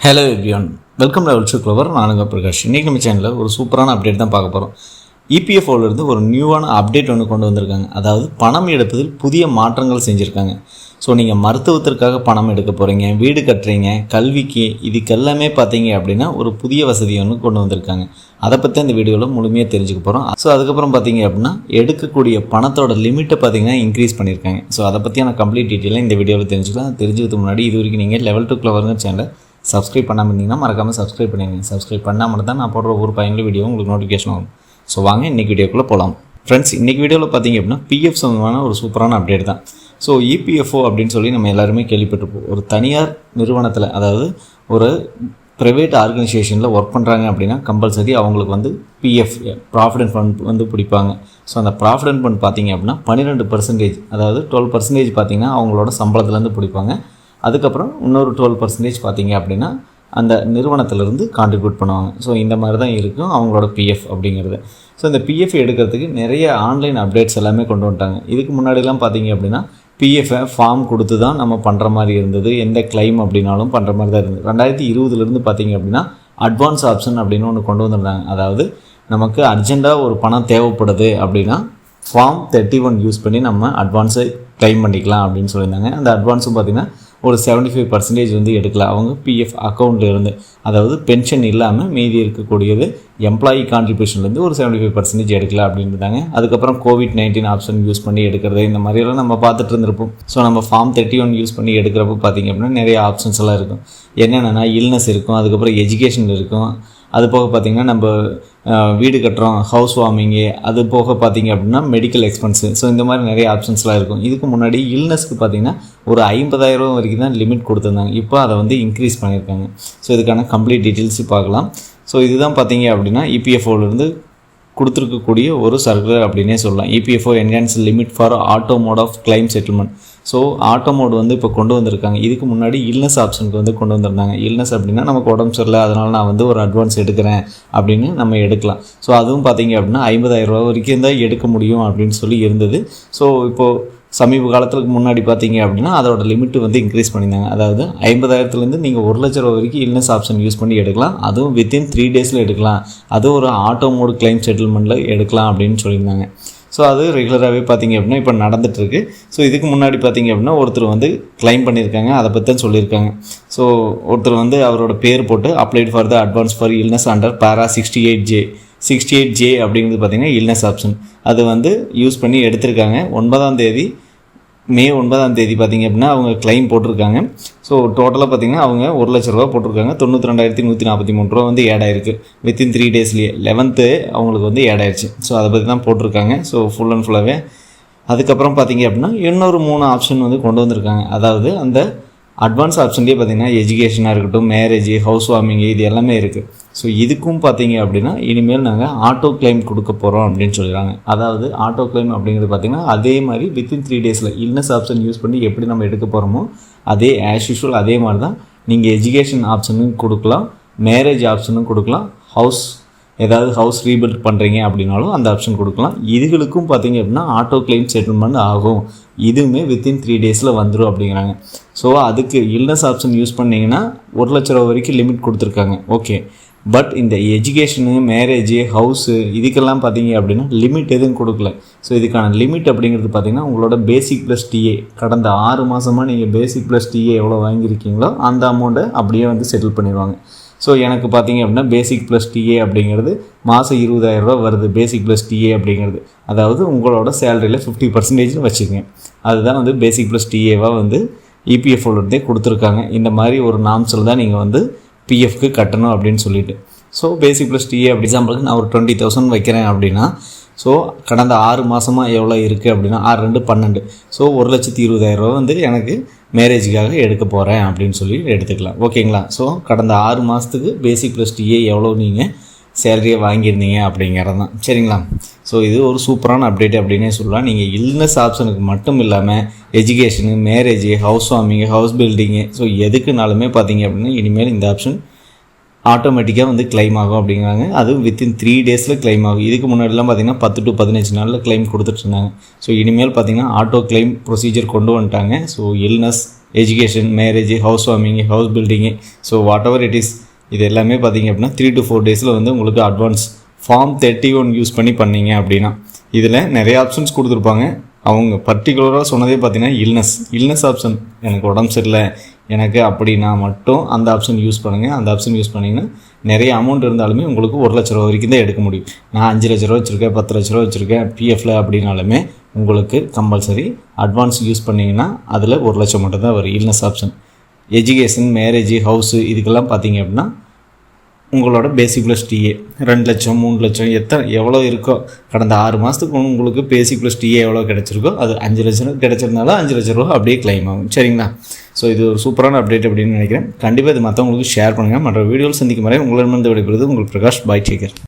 Hello everyone welcome to ultra clever நானுங்க பிரகாஷ். இன்றைக்கி நம்ம சேனலில் ஒரு சூப்பரான அப்டேட் தான் பார்க்க போகிறோம் இபிஎஃப்ஓலேருந்து ஒரு நியூவான அப்டேட் ஒன்று கொண்டு வந்திருக்காங்க. அதாவது பணம் எடுப்பதில் புதிய மாற்றங்கள் செஞ்சுருக்காங்க. ஸோ நீங்கள் மருத்துவத்திற்காக பணம் எடுக்க போகிறீங்க வீடு கட்டுறீங்க கல்விக்கு இதுக்கெல்லாமே பார்த்தீங்க அப்படின்னா ஒரு புதிய வசதி ஒன்று கொண்டு வந்திருக்காங்க. அதை பற்றி இந்த வீடியோவில் முழுமையாக தெரிஞ்சுக்க போகிறோம் ஸோ அதுக்கப்புறம் பார்த்தீங்க அப்படின்னா எடுக்கக்கூடிய பணத்தோட லிமிட்டை பார்த்தீங்கன்னா இன்க்ரீஸ் பண்ணியிருக்காங்க. ஸோ அதை பற்றியான கம்ப்ளீட் டீட்டெயிலாக இந்த வீடியோவில் தெரிஞ்சுக்கலாம். தெரிஞ்சதுக்கு முன்னாடி இது வரைக்கும் நீங்கள் லெவல் டூ க்ளவருங்க சேனலை சப்ஸ்கிரைப் பண்ணாமல் இருந்தீங்கன்னா மறக்காமல் சப்ஸ்கிரைப் பண்ணிடுங்க. சப்ஸ்கிரைப் மட்டும் தான் நான் போடுற ஒரு பயனுள்ள வீடியோ உங்களுக்கு நோட்டிஃபிகேஷன் வரும். ஸோ வாங்க இன்றைக்கி வீடியோக்குள்ளே போகலாம் ஃப்ரெண்ட்ஸ் இன்றைக்கி வீடியோவில் பார்த்தீங்க அப்படின்னா பிஎஃப் சம்பந்தமான ஒரு சூப்பரான அப்டேட் தான். ஸோ இபிஎஃப்ஓ அப்படின்னு சொல்லி நம்ம எல்லாருமே கேள்விப்பட்டிருப்போம். ஒரு தனியார் நிறுவனத்தில் அதாவது ஒரு ப்ரைவேட் ஆர்கனைசேஷனில் ஒர்க் பண்ணுறாங்க அப்படின்னா கம்பல்சரி அவங்களுக்கு வந்து பிஎஃப் ப்ராஃபிடன்ட் ஃபண்ட் வந்து பிடிப்பாங்க. ஸோ அந்த ப்ராஃபிடன்ட் ஃபண்ட் பார்த்தீங்க அப்படின்னா பன்னிரெண்டு பர்சன்டேஜ் அதாவது டுவெல் பர்சன்டேஜ் பார்த்தீங்கன்னா அவங்களோட சம்பளத்துலேருந்து பிடிப்பாங்க. அதுக்கப்புறம் இன்னொரு டுவெல் பர்சன்டேஜ் பார்த்தீங்க அப்படின்னா அந்த நிறுவனத்திலிருந்து கான்ட்ரிபியூட் பண்ணுவாங்க. ஸோ இந்த மாதிரி தான் இருக்கும் அவங்களோட பிஎஃப் அப்படிங்கிறது. ஸோ இந்த பிஎஃப் எடுக்கிறதுக்கு நிறைய ஆன்லைன் அப்டேட்ஸ் எல்லாமே கொண்டு வந்துட்டாங்க. இதுக்கு முன்னாடிலாம் பார்த்தீங்க அப்படின்னா பிஎஃப்ஐ ஃபார்ம் கொடுத்து தான் நம்ம பண்ணுற மாதிரி இருந்தது. எந்த கிளைம் அப்படின்னாலும் பண்ணுற மாதிரி தான் இருந்தது. ரெண்டாயிரத்தி இருபதுலேருந்து பார்த்தீங்க அப்படின்னா அட்வான்ஸ் ஆப்ஷன் அப்படின்னு ஒன்று கொண்டு வந்துருந்தாங்க. அதாவது நமக்கு அர்ஜெண்ட்டாக ஒரு பணம் தேவைப்படுது அப்படின்னா ஃபார்ம் தேர்ட்டி ஒன் யூஸ் பண்ணி நம்ம அட்வான்ஸை கிளைம் பண்ணிக்கலாம் அப்படின்னு சொல்லியிருந்தாங்க. அந்த அட்வான்ஸும் பார்த்திங்கன்னா ஒரு செவன்ட்டி ஃபைவ் பர்சன்டேஜ் வந்து எடுக்கலாம். அவங்க பிஎஃப் அக்கௌண்ட்லேருந்து அதாவது பென்ஷன் இல்லாமல் மீதி இருக்கக்கூடியது எம்ப்ளாயி கான்ட்ரிபியூஷன்லேருந்து ஒரு செவன்ட்டி ஃபைவ் பர்சன்டேஜ் எடுக்கலாம் அப்படின்றாங்க அதுக்கப்புறம் கோவிட் நைன்டீன் ஆப்ஷன் யூஸ் பண்ணி எடுக்கிறது இந்த மாதிரியெல்லாம் நம்ம பார்த்துட்டு இருந்திருப்போம். ஸோ நம்ம ஃபார்ம் தேர்ட்டி ஒன் யூஸ் பண்ணி எடுக்கிறப்ப பார்த்திங்க அப்படின்னா நிறைய ஆப்ஷன்ஸ் எல்லாம் இருக்கும். என்னென்னா இல்னஸ் இருக்கும் அதுக்கப்புறம் எஜுகேஷன் இருக்கும் அது போக பார்த்திங்கன்னா நம்ம வீடு கட்டுறோம் ஹவுஸ் வார்மிங்கு அது போக பார்த்திங்க அப்படின்னா மெடிக்கல் எக்ஸ்பென்ஸு ஸோ இந்த மாதிரி நிறைய ஆப்ஷன்ஸ்லாம் இருக்கும். இதுக்கு முன்னாடி இல்னஸ்க்கு பார்த்திங்கன்னா ஒரு ஐம்பதாயிரம் வரைக்கும் தான் லிமிட் கொடுத்துருந்தாங்க. இப்போ அதை வந்து இன்க்ரீஸ் பண்ணியிருக்காங்க. ஸோ இதுக்கான கம்ப்ளீட் டீட்டெயில்ஸு பார்க்கலாம். ஸோ இதுதான் பார்த்தீங்க அப்படின்னா இபிஎஃப்ஓலேருந்து கொடுத்துருக்கக்கூடிய ஒரு சர்க்குலர் அப்படின்னே சொல்லலாம். EPFO enhance limit for auto mode of claim settlement so auto mode வந்து இப்போ கொண்டு வந்திருக்காங்க. இதுக்கு முன்னாடி இல்னஸ் ஆப்ஷனுக்கு வந்து கொண்டு வந்திருந்தாங்க. இல்னஸ் அப்படின்னா நமக்கு உடம்பு சரியில்லை அதனால் நான் வந்து ஒரு அட்வான்ஸ் எடுக்கிறேன் அப்படின்னு நம்ம எடுக்கலாம். ஸோ அதுவும் பார்த்தீங்க அப்படின்னா ஐம்பதாயிரம் ரூபா வரைக்கும் தான் எடுக்க முடியும் அப்படின்னு சொல்லி இருந்தது. ஸோ இப்போது சமீப காலத்துக்கு முன்னாடி பார்த்தீங்க அப்படின்னா அதோட லிமிட்டு வந்து இன்க்ரீஸ் பண்ணியிருந்தாங்க. அதாவது ஐம்பதாயிரத்துலேருந்து நீங்கள் ஒரு லட்ச ரூபா வரைக்கும் இல்னஸ் ஆப்ஷன் யூஸ் பண்ணி எடுக்கலாம். அதுவும் வித்தின் த்ரீ டேஸில் எடுக்கலாம். அதுவும் ஒரு ஆட்டோ மோடு கிளைம் செட்டில்மெண்ட்டில் எடுக்கலாம் அப்படின்னு சொல்லியிருந்தாங்க. ஸோ அது ரெகுலராகவே பார்த்தீங்க அப்படின்னா இப்போ நடந்துகிட்ருக்கு ஸோ இதுக்கு முன்னாடி பார்த்தீங்க அப்படின்னா ஒருத்தர் வந்து கிளைம் பண்ணியிருக்காங்க. அதை பற்றி தான் சொல்லியிருக்காங்க. ஸோ ஒருத்தர் வந்து அவரோட பேர் போட்டு applied for the advance for illness under para sixty eight J sixty eight J அப்படிங்கிறது பார்த்தீங்கன்னா இல்னஸ் ஆப்ஷன் அது வந்து யூஸ் பண்ணி எடுத்திருக்காங்க. ஒன்பதாம் தேதி மே ஒன்பதாம் தேதி பார்த்திங்க அப்படின்னா அவங்க கிளைம் போட்டிருக்காங்க. ஸோ டோட்டலாக பார்த்திங்கன்னா அவங்க ஒரு லட்ச ரூபா போட்டிருக்காங்க. தொண்ணூற்றி ரெண்டாயிரத்தி நூற்றி நாற்பத்தி மூணு ரூபா வந்து ஆட் ஆயிருக்கு. வித்தின் த்ரீ டேஸ்லேயே லெவன்த்து அவங்களுக்கு வந்து ஆட் ஆயிடுச்சு. ஸோ அதை பற்றி தான் போட்டிருக்காங்க. ஸோ ஃபுல் அண்ட் ஃபுல்லாகவே அதுக்கப்புறம் பார்த்திங்க அப்படின்னா இன்னொரு மூணு ஆப்ஷன் வந்து கொண்டு வந்திருக்காங்க. அதாவது அந்த அட்வான்ஸ் ஆப்ஷன்லேயே பார்த்தீங்கன்னா எஜுகேஷனாக இருக்கட்டும் மேரேஜ் ஹவுஸ் வார்மிங் இது எல்லாமே இருக்குது ஸோ இதுக்கும் பார்த்தீங்க அப்படின்னா இனிமேல் நாங்கள் ஆட்டோ கிளைம் கொடுக்க போகிறோம் அப்படின்னு சொல்லிடுறாங்க. அதாவது ஆட்டோ கிளைம் அப்படிங்கிறது பார்த்திங்கன்னா அதே மாதிரி வித்தின் த்ரீ டேஸில் இல்னஸ் ஆப்ஷன் யூஸ் பண்ணி எப்படி நம்ம எடுக்க போகிறோமோ அதே ஆஸ் யூஷுவல் அதே மாதிரி தான் நீங்கள் எஜுகேஷன் ஆப்ஷனும் கொடுக்கலாம் மேரேஜ் ஆப்ஷனும் கொடுக்கலாம் ஹவுஸ் ஏதாவது ஹவுஸ் ரீபில்ட் பண்ணுறீங்க அப்படின்னாலும் அந்த ஆப்ஷன் கொடுக்கலாம். இதுகளுக்கும் பார்த்தீங்க அப்படின்னா ஆட்டோ கிளைம் செட்டில்மெண்ட் ஆகும். இதுவுமே வித்தின் த்ரீ டேஸில் வந்துடும் அப்படிங்கிறாங்க. ஸோ அதுக்கு இல்னஸ் ஆப்ஷன் யூஸ் பண்ணிங்கன்னா ஒரு லட்ச ரூபா வரைக்கும் லிமிட் கொடுத்துருக்காங்க. ஓகே பட் இந்த எஜுகேஷனு மேரேஜு ஹவுஸு இதுக்கெல்லாம் பார்த்தீங்க அப்படின்னா லிமிட் எதுவும் கொடுக்கல. ஸோ இதுக்கான லிமிட் அப்படிங்கிறது பார்த்தீங்கன்னா உங்களோட பேசிக் ப்ளஸ் டிஏ கடந்த ஆறு மாதமாக நீங்கள் பேசிக் ப்ளஸ் டிஏ எவ்வளோ வாங்கியிருக்கீங்களோ அந்த அமௌண்ட்டை அப்படியே வந்து செட்டில் பண்ணிடுவாங்க. ஸோ எனக்கு பார்த்தீங்க அப்படின்னா பேசிக் ப்ளஸ் டிஏ அப்படிங்கிறது மாதம் இருபதாயிரரூபா வருது பேசிக் ப்ளஸ் டிஏ அப்படிங்கிறது. அதாவது உங்களோட சேலரியில் ஃபிஃப்டி பர்சன்டேஜ்னு வச்சுக்கோங்க. அதுதான் வந்து பேசிக் ப்ளஸ் டிஏவாக வந்து இபிஎஃப்ஓலேருந்தே கொடுத்துருக்காங்க. இந்த மாதிரி ஒரு நாம்ஸில் தான் நீங்கள் வந்து பிஎஃப்க்கு கட்டணும் அப்படின்னு சொல்லிட்டு. ஸோ பேசிக் ப்ளஸ் டிஏ அப்படி எக்ஸாம்பிளுக்கு நான் ஒரு டுவெண்ட்டி தௌசண்ட் வைக்கிறேன் அப்படின்னா ஸோ கடந்த ஆறு மாதமாக எவ்வளோ இருக்குது அப்படின்னா ஆறு ரெண்டு பன்னெண்டு. ஸோ ஒரு லட்சத்தி இருபதாயிரரூவா வந்து எனக்கு மேரேஜுக்காக எடுக்க போகிறேன் அப்படின்னு சொல்லி எடுத்துக்கலாம். ஓகேங்களா ஸோ கடந்த ஆறு மாதத்துக்கு பேசிக் ப்ளஸ் டிஏ எவ்வளோ நீங்கள் சேலரியை வாங்கியிருந்தீங்க அப்படிங்கிறது தான் சரிங்களா? ஸோ இது ஒரு சூப்பரான அப்டேட் அப்படின்னே சொல்லலாம். நீங்கள் இல்னஸ் ஆப்ஷனுக்கு மட்டும் இல்லாமல் education marriage house warming house building so எதுக்குனாலுமே பார்த்தீங்க அப்படின்னா இனிமேல் இந்த ஆப்ஷன் ஆட்டோமேட்டிக்காக வந்து கிளைம் ஆகும் அப்படிங்கிறாங்க. அதுவும் வித்தின் த்ரீ டேஸில் கிளைம் ஆகும். இதுக்கு முன்னாடிலாம் பார்த்தீங்கன்னா பத்து டு பதினஞ்சு நாளில் கிளைம் கொடுத்துட்ருந்தாங்க ஸோ இனிமேல் பார்த்தீங்கன்னா ஆட்டோ கிளைம் ப்ரொசீஜர் கொண்டு வந்துட்டாங்க. So illness education marriage house warming house building so whatever it is இது எல்லாமே பார்த்தீங்க அப்படின்னா த்ரீ டு ஃபோர் டேஸில் வந்து உங்களுக்கு advance form thirty one use பண்ணி பண்ணீங்க அப்படின்னா இதில் நிறைய ஆப்ஷன்ஸ் கொடுத்துருப்பாங்க. அவங்க பர்டிகுலராக சொன்னதே பார்த்தீங்கன்னா இல்னஸ் இல்னஸ் ஆப்ஷன் எனக்கு உடம்பு சரியில்லை. எனக்கு அப்படின்னா மட்டும் அந்த ஆப்ஷன் யூஸ் பண்ணுங்கள் அந்த ஆப்ஷன் யூஸ் பண்ணிங்கன்னா நிறைய அமௌண்ட் இருந்தாலுமே உங்களுக்கு ஒரு லட்ச ரூபா வரைக்கும் தான் எடுக்க முடியும். நான் அஞ்சு லட்ச ரூபா வச்சுருக்கேன் பத்து லட்ச ரூபா வச்சுருக்கேன் பிஎஃப்ல அப்படின்னாலுமே உங்களுக்கு கம்பல்சரி அட்வான்ஸ் யூஸ் பண்ணிங்கன்னா அதில் ஒரு லட்சம் மட்டும் தான் வரும். Illness option education marriage house இதுக்கெல்லாம் பார்த்தீங்க அப்படின்னா உங்களோட பேசிக் ப்ளஸ் டிஏ ரெண்டு லட்சம் மூணு லட்சம் எத்தனை எவ்வளோ இருக்கோ கடந்த ஆறு மாதத்துக்கு உங்களுக்கு பேசிக் ப்ளஸ் டிஏ எவ்வளோ கிடச்சிருக்கோ அது அஞ்சு லட்சம் கிடச்சிருந்தாலும் அஞ்சு லட்ச ரூபா அப்படியே கிளைம் ஆகும். சரிங்களா? ஸோ இது ஒரு சூப்பரான அப்டேட் அப்படின்னு நினைக்கிறேன். கண்டிப்பாக இது மற்றவங்களுக்கு ஷேர் பண்ணுங்கள் மற்ற வீடியோவில் சந்திக்கும் வரை உங்களிடமிருந்து விடைபெறுவது உங்கள் பிரகாஷ் பாய் டேக்கர்